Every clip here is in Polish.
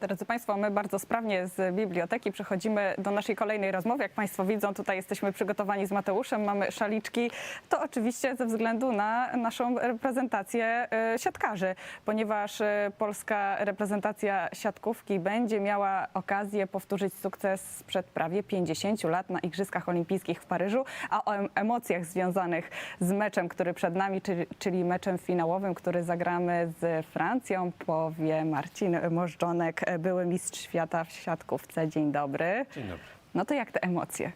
Drodzy Państwo, my bardzo sprawnie z biblioteki przechodzimy do naszej kolejnej rozmowy. Jak Państwo widzą, tutaj jesteśmy przygotowani z Mateuszem, mamy szaliczki. To oczywiście ze względu na naszą reprezentację e, siatkarzy, ponieważ e, polska reprezentacja siatkówki będzie miała okazję powtórzyć sukces sprzed prawie 50 lat na Igrzyskach Olimpijskich w Paryżu, a o em- emocjach związanych z meczem, który przed nami, czyli meczem finałowym, który zagramy z Francją, powie Marcin Możdżonek, były mistrz świata w siatkówce. Dzień dobry. Dzień dobry. No to jak te emocje?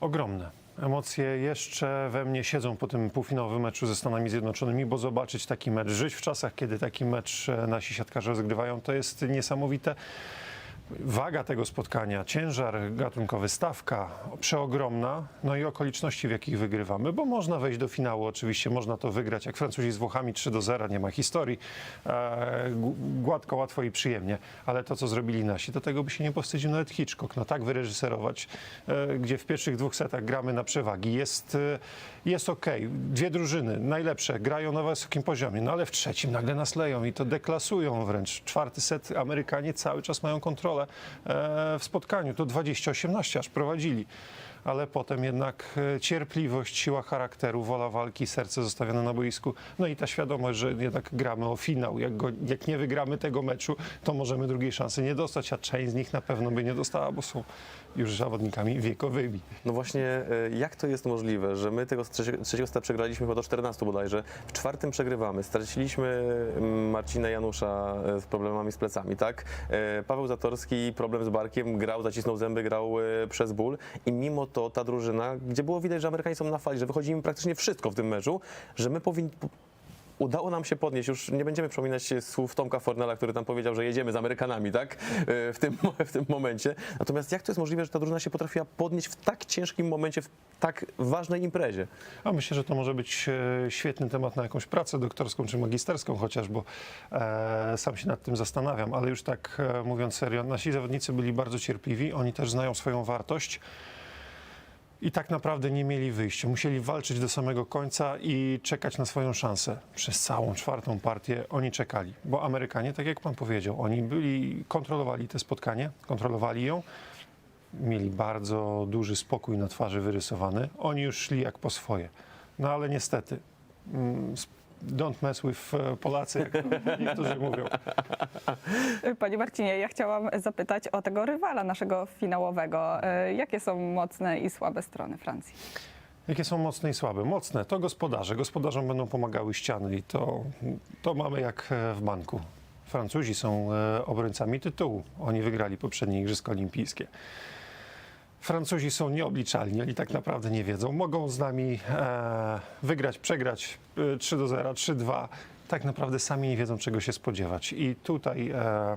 Ogromne. Emocje jeszcze we mnie siedzą po tym półfinałowym meczu ze Stanami Zjednoczonymi, bo zobaczyć taki mecz, żyć w czasach, kiedy taki mecz e, nasi siatkarze rozgrywają, to jest niesamowite. Waga tego spotkania, ciężar gatunkowy, stawka przeogromna, no i okoliczności, w jakich wygrywamy, bo można wejść do finału, oczywiście można to wygrać, jak Francuzi z Włochami 3 do 0, nie ma historii, e, gładko, łatwo i przyjemnie, ale to, co zrobili nasi, to tego by się nie powstydził nawet Hitchcock, no tak wyreżyserować, e, gdzie w pierwszych dwóch setach gramy na przewagi, jest, e, jest okej, dwie drużyny, najlepsze, grają na wysokim poziomie, no ale w trzecim nagle nas leją i to deklasują wręcz. Czwarty set Amerykanie cały czas mają kontrolę e, w spotkaniu, to 20-18 aż prowadzili. Ale potem jednak e, cierpliwość, siła charakteru, wola walki, serce zostawione na boisku. No i ta świadomość, że jednak gramy o finał. Jak, go, jak nie wygramy tego meczu, to możemy drugiej szansy nie dostać, a część z nich na pewno by nie dostała, bo są już zawodnikami wiekowymi. No właśnie, e, jak to jest możliwe, że my tego trzeciego, seta przegraliśmy chyba do 14 bodajże, w czwartym przegrywamy, straciliśmy mm, Marcina Janusza e, z problemami z plecami, tak? Paweł Zatorski, problem z barkiem, grał, zacisnął zęby, grał przez ból i mimo to ta drużyna, gdzie było widać, że Amerykanie są na fali, że wychodzi im praktycznie wszystko w tym meczu, że my powinni... Udało nam się podnieść, już nie będziemy przypominać słów Tomka Fornella, który tam powiedział, że jedziemy z Amerykanami, tak? E, W tym, w tym momencie. Natomiast jak to jest możliwe, że ta drużyna się potrafiła podnieść w tak ciężkim momencie, w tak ważnej imprezie? A myślę, że to może być e, świetny temat na jakąś pracę doktorską czy magisterską chociaż, bo e, sam się nad tym zastanawiam, ale już tak e, mówiąc serio, nasi zawodnicy byli bardzo cierpliwi, oni też znają swoją wartość. I tak naprawdę nie mieli wyjścia. Musieli walczyć do samego końca i czekać na swoją szansę. Przez całą czwartą partię oni czekali, bo Amerykanie, tak jak pan powiedział, oni byli, kontrolowali te spotkanie, kontrolowali ją, mieli bardzo duży spokój na twarzy wyrysowany. Oni już szli jak po swoje. No ale niestety, mm, don't mess with e, Polacy, jak niektórzy mówią. Panie Marcinie, ja chciałam zapytać o tego rywala naszego finałowego. E, Jakie są mocne i słabe strony Francji? Jakie są mocne i słabe? Mocne to gospodarze. Gospodarzom będą pomagały ściany i to, to mamy jak e, w banku. Francuzi są obrońcami tytułu. Oni wygrali poprzednie Igrzyska Olimpijskie. Francuzi są nieobliczalni, oni tak naprawdę nie wiedzą. Mogą z nami e, wygrać, przegrać e, 3 do 0, 3-2. Tak naprawdę sami nie wiedzą, czego się spodziewać. I tutaj e,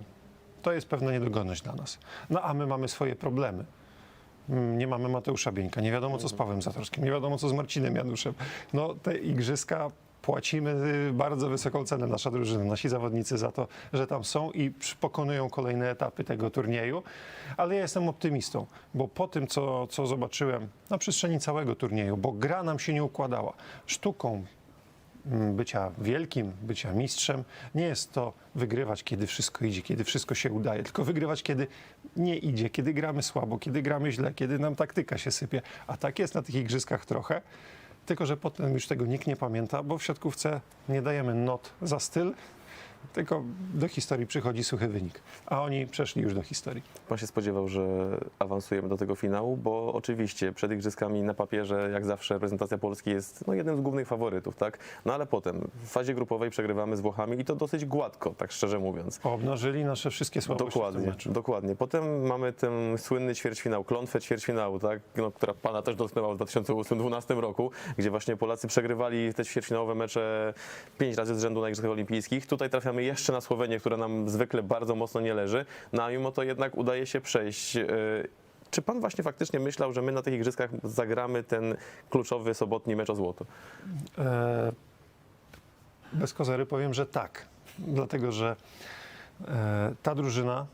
to jest pewna niedogodność dla nas. No a my mamy swoje problemy. Mm, Nie mamy Mateusza Bieńka, nie wiadomo co z Pawłem Zatorskim, nie wiadomo co z Marcinem Januszem. No te igrzyska płacimy y, bardzo wysoką cenę, nasza drużyna, nasi zawodnicy za to, że tam są i pokonują kolejne etapy tego turnieju. Ale ja jestem optymistą, bo po tym, co, co zobaczyłem na przestrzeni całego turnieju, bo gra nam się nie układała. Sztuką mm, bycia wielkim, bycia mistrzem, nie jest to wygrywać, kiedy wszystko idzie, kiedy wszystko się udaje, tylko wygrywać, kiedy nie idzie, kiedy gramy słabo, kiedy gramy źle, kiedy nam taktyka się sypie. A tak jest na tych igrzyskach trochę, tylko że potem już tego nikt nie pamięta, bo w siatkówce nie dajemy not za styl, tylko do historii przychodzi suchy wynik. A oni przeszli już do historii. Pan się spodziewał, że awansujemy do tego finału, bo oczywiście przed igrzyskami na papierze, jak zawsze, reprezentacja Polski jest no, jednym z głównych faworytów, tak? No ale potem w fazie grupowej przegrywamy z Włochami i to dosyć gładko, tak szczerze mówiąc. Obnażyli nasze wszystkie słabości Dokładnie, dokładnie. Potem mamy ten słynny ćwierćfinał, klątwę ćwierćfinału, tak? no, która pana też dotknęła w 2008-2012 roku, gdzie właśnie Polacy przegrywali te ćwierćfinałowe mecze pięć razy z rzędu na Igrzyskach Olimpijskich. Tutaj trafiamy jeszcze na Słowenię, która nam zwykle bardzo mocno nie leży, no a mimo to jednak udaje się przejść. Yy, Czy pan właśnie faktycznie myślał, że my na tych igrzyskach zagramy ten kluczowy sobotni mecz o złoto? E, bez kozery powiem, że tak. Dlatego, że e, ta drużyna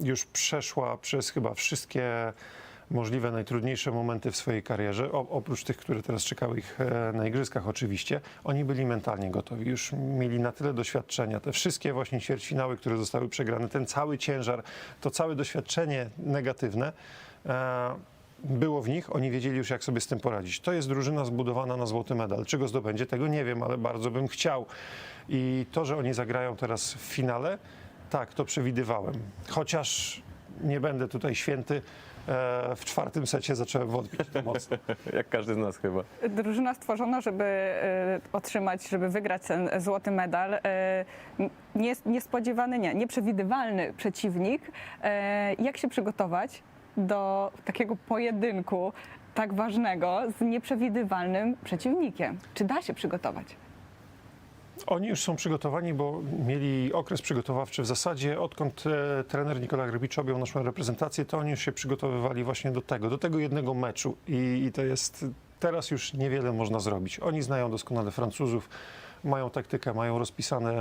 już przeszła przez chyba wszystkie możliwe najtrudniejsze momenty w swojej karierze, oprócz tych, które teraz czekały ich e, na igrzyskach oczywiście, oni byli mentalnie gotowi, już mieli na tyle doświadczenia, te wszystkie właśnie ćwierćfinały, które zostały przegrane, ten cały ciężar, to całe doświadczenie negatywne, e, było w nich, oni wiedzieli już, jak sobie z tym poradzić. To jest drużyna zbudowana na złoty medal. Czego zdobędzie, tego nie wiem, ale bardzo bym chciał. I to, że oni zagrają teraz w finale, tak, to przewidywałem. Chociaż nie będę tutaj święty, w czwartym secie zacząłem wątpić to mocno. Jak każdy z nas chyba. Drużyna stworzona, żeby e, otrzymać, żeby wygrać ten złoty medal. E, Niespodziewany, nie, nieprzewidywalny przeciwnik. E, Jak się przygotować do takiego pojedynku tak ważnego z nieprzewidywalnym przeciwnikiem? Czy da się przygotować? Oni już są przygotowani, bo mieli okres przygotowawczy w zasadzie, odkąd e, trener Nikola Grbicz objął naszą reprezentację, to oni już się przygotowywali właśnie do tego, do tego jednego meczu i, i to jest, teraz już niewiele można zrobić. Oni znają doskonale Francuzów, mają taktykę, mają rozpisane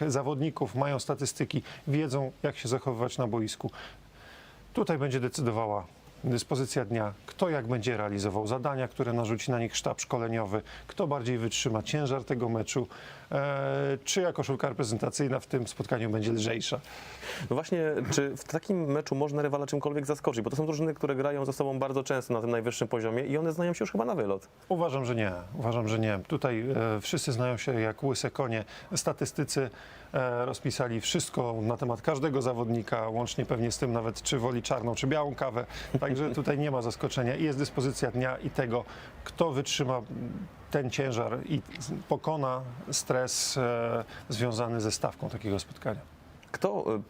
e, zawodników, mają statystyki, wiedzą jak się zachowywać na boisku. Tutaj będzie decydowała dyspozycja dnia, kto jak będzie realizował zadania, które narzuci na nich sztab szkoleniowy, kto bardziej wytrzyma ciężar tego meczu, e, czy jako koszulka reprezentacyjna w tym spotkaniu będzie lżejsza. No właśnie, czy w takim meczu można rywala czymkolwiek zaskoczyć? Bo to są drużyny, które grają ze sobą bardzo często na tym najwyższym poziomie i one znają się już chyba na wylot. Uważam, że nie. Uważam, że nie. Tutaj e, wszyscy znają się jak łyse konie. Statystycy e, rozpisali wszystko na temat każdego zawodnika, łącznie pewnie z tym nawet, czy woli czarną, czy białą kawę. Także tutaj nie ma zaskoczenia. I jest dyspozycja dnia i tego, kto wytrzyma ten ciężar i pokona stres e, związany ze stawką takiego spotkania. Kto y,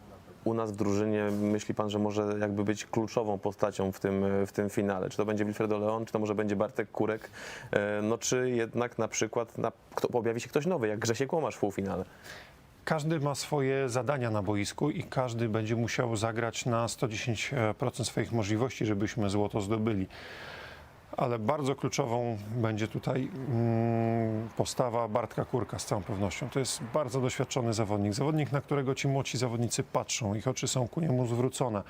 u nas w drużynie myśli pan, że może jakby być kluczową postacią w tym, y, w tym finale? Czy to będzie Wilfredo Leon, czy to może będzie Bartek Kurek? E, No czy jednak na przykład na, kto, objawi się ktoś nowy, jak Grzesiek Łomasz w półfinale? Każdy ma swoje zadania na boisku i każdy będzie musiał zagrać na 110% swoich możliwości, żebyśmy złoto zdobyli. Ale bardzo kluczową będzie tutaj mm, postawa Bartka Kurka z całą pewnością. To jest bardzo doświadczony zawodnik. Zawodnik, na którego ci młodsi zawodnicy patrzą, ich oczy są ku niemu zwrócone.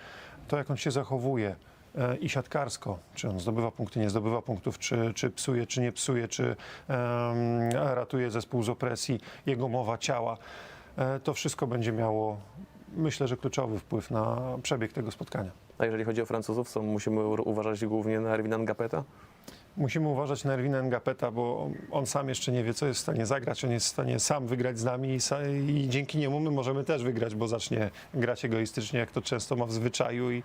To, jak on się zachowuje e, i siatkarsko, czy on zdobywa punkty, nie zdobywa punktów, czy, czy psuje, czy nie psuje, czy ratuje zespół z opresji, jego mowa ciała. E, To wszystko będzie miało, myślę, że kluczowy wpływ na przebieg tego spotkania. A jeżeli chodzi o Francuzów, to musimy uważać głównie na Erwina Ngapeta? Musimy uważać na Erwina Ngapeta, bo on sam jeszcze nie wie, co jest w stanie zagrać. On jest w stanie sam wygrać z nami i dzięki niemu my możemy też wygrać, bo zacznie grać egoistycznie, jak to często ma w zwyczaju i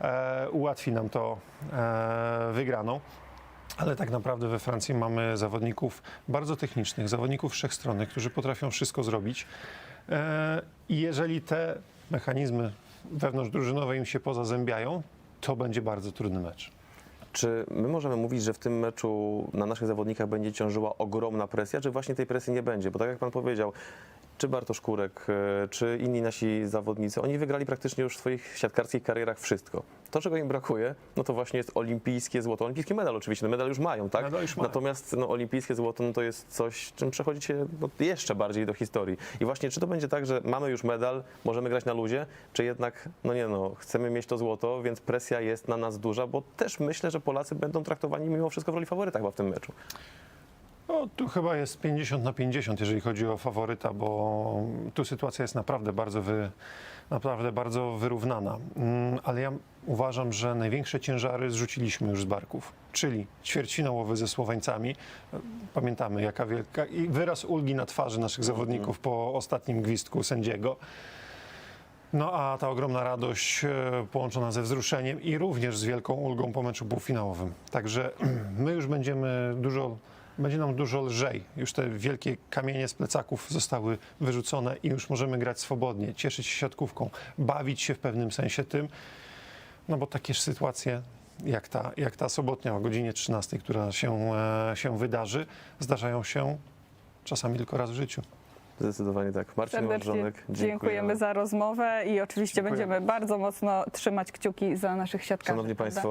e, ułatwi nam to e, wygraną. Ale tak naprawdę we Francji mamy zawodników bardzo technicznych, zawodników wszechstronnych, którzy potrafią wszystko zrobić. E, I jeżeli te mechanizmy wewnątrzdrużynowe im się pozazębiają, to będzie bardzo trudny mecz. Czy my możemy mówić, że w tym meczu na naszych zawodnikach będzie ciążyła ogromna presja, czy właśnie tej presji nie będzie? Bo tak jak pan powiedział, czy Bartosz Kurek, e, czy inni nasi zawodnicy, oni wygrali praktycznie już w swoich siatkarskich karierach wszystko. To, czego im brakuje, no to właśnie jest olimpijskie złoto. Olimpijski medal oczywiście, no medal już mają, tak? Medal już mają. Natomiast no, olimpijskie złoto no, to jest coś, czym przechodzicie no, jeszcze bardziej do historii. I właśnie czy to będzie tak, że mamy już medal, możemy grać na luzie, czy jednak, no nie no, chcemy mieć to złoto, więc presja jest na nas duża, bo też myślę, że Polacy będą traktowani mimo wszystko w roli faworyta chyba w tym meczu. No, tu chyba jest 50 na 50, jeżeli chodzi o faworyta, bo tu sytuacja jest naprawdę bardzo, wy, naprawdę bardzo wyrównana. Mm, Ale ja uważam, że największe ciężary zrzuciliśmy już z barków, czyli ćwierćfinałowy ze Słoweńcami. Pamiętamy, jaka wielka i wyraz ulgi na twarzy naszych zawodników po ostatnim gwizdku sędziego. No a ta ogromna radość e, połączona ze wzruszeniem i również z wielką ulgą po meczu półfinałowym. Także my już będziemy dużo, będzie nam dużo lżej. Już te wielkie kamienie z plecaków zostały wyrzucone i już możemy grać swobodnie, cieszyć się siatkówką, bawić się w pewnym sensie tym, no bo takie sytuacje jak ta, jak ta sobotnia o godzinie 13, która się, e, się wydarzy, zdarzają się czasami tylko raz w życiu. Zdecydowanie tak. Marcin Serdecznie Łażonek, dziękujemy za rozmowę i oczywiście Dziękuję. będziemy bardzo mocno trzymać kciuki za naszych siatkarzy. Szanowni? Państwo,